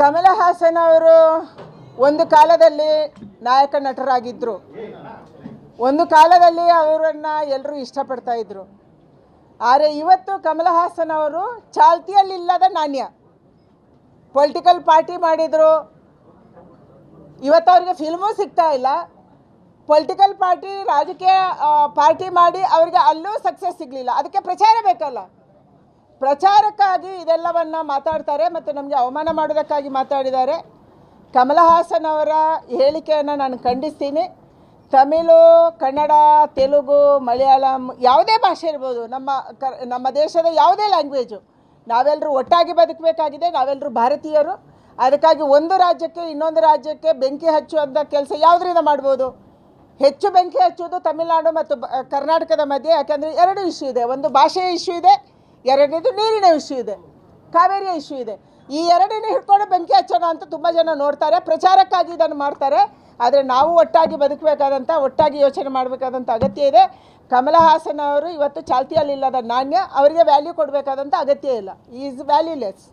ಕಮಲ ಹಾಸನ್ ಅವರು ಒಂದು ಕಾಲದಲ್ಲಿ ನಾಯಕ ನಟರಾಗಿದ್ದರು ಒಂದು ಕಾಲದಲ್ಲಿ ಅವರನ್ನು ಎಲ್ಲರೂ ಇಷ್ಟಪಡ್ತಾ ಇದ್ರು. ಆದರೆ ಇವತ್ತು ಕಮಲ ಹಾಸನ್ ಅವರು ಚಾಲ್ತಿಯಲ್ಲಿಲ್ಲದ ನಾಣ್ಯ. ಪೊಲಿಟಿಕಲ್ ಪಾರ್ಟಿ ಮಾಡಿದರು. ಇವತ್ತು ಅವ್ರಿಗೆ ಫಿಲ್ಮೂ ಸಿಗ್ತಾ ಇಲ್ಲ. ಪೊಲಿಟಿಕಲ್ ಪಾರ್ಟಿ, ರಾಜಕೀಯ ಪಾರ್ಟಿ ಮಾಡಿ ಅವರಿಗೆ ಅಲ್ಲೂ ಸಕ್ಸಸ್ ಸಿಗಲಿಲ್ಲ. ಅದಕ್ಕೆ ಪ್ರಚಾರ ಬೇಕಲ್ಲ. ಪ್ರಚಾರಕ್ಕಾಗಿ ಇದೆಲ್ಲವನ್ನು ಮಾತಾಡ್ತಾರೆ ಮತ್ತು ನಮಗೆ ಅವಮಾನ ಮಾಡೋದಕ್ಕಾಗಿ ಮಾತಾಡಿದ್ದಾರೆ. ಕಮಲ ಹಾಸನ್ ಅವರ ಹೇಳಿಕೆಯನ್ನು ನಾನು ಖಂಡಿಸ್ತೀನಿ. ತಮಿಳು, ಕನ್ನಡ, ತೆಲುಗು, ಮಲಯಾಳಂ ಯಾವುದೇ ಭಾಷೆ ಇರ್ಬೋದು, ನಮ್ಮ ಕ, ನಮ್ಮ ದೇಶದ ಯಾವುದೇ ಲ್ಯಾಂಗ್ವೇಜು ನಾವೆಲ್ಲರೂ ಒಟ್ಟಾಗಿ ಬದುಕಬೇಕಾಗಿದೆ ನಾವೆಲ್ಲರೂ ಭಾರತೀಯರು. ಅದಕ್ಕಾಗಿ ಒಂದು ರಾಜ್ಯಕ್ಕೆ ಇನ್ನೊಂದು ರಾಜ್ಯಕ್ಕೆ ಬೆಂಕಿ ಹಚ್ಚುವಂಥ ಕೆಲಸ ಯಾವುದರಿಂದ ಮಾಡ್ಬೋದು? ಹೆಚ್ಚು ಬೆಂಕಿ ಹಚ್ಚುವುದು ತಮಿಳುನಾಡು ಮತ್ತು ಕರ್ನಾಟಕದ ಮಧ್ಯೆ, ಯಾಕೆಂದರೆ ಎರಡು ಇಶ್ಯೂ ಇದೆ. ಒಂದು ಭಾಷೆಯ ಇಶ್ಯೂ ಇದೆ ಎರಡನೇದು ನೀರಿನ ಇಶ್ಯೂ ಇದೆ. ಕಾವೇರಿಯ ಇಶ್ಯೂ ಇದೆ. ಈ ಎರಡನೇ ಹಿಡ್ಕೊಂಡು ಬೆಂಕಿ ಹಚ್ಚೋಣ ಅಂತ ತುಂಬ ಜನ ನೋಡ್ತಾರೆ. ಪ್ರಚಾರಕ್ಕಾಗಿ ಇದನ್ನು ಮಾಡ್ತಾರೆ. ಆದರೆ ನಾವು ಒಟ್ಟಾಗಿ ಬದುಕಬೇಕಾದಂಥ ಒಟ್ಟಾಗಿ ಯೋಚನೆ ಮಾಡಬೇಕಾದಂಥ ಅಗತ್ಯ ಇದೆ. ಕಮಲ ಹಾಸನ್ ಅವರು ಇವತ್ತು ಚಾಲ್ತಿಯಲ್ಲಿಲ್ಲದ ನಾಣ್ಯ, ಅವರಿಗೆ ವ್ಯಾಲ್ಯೂ ಕೊಡಬೇಕಾದಂಥ ಅಗತ್ಯ ಇಲ್ಲ. Is valueless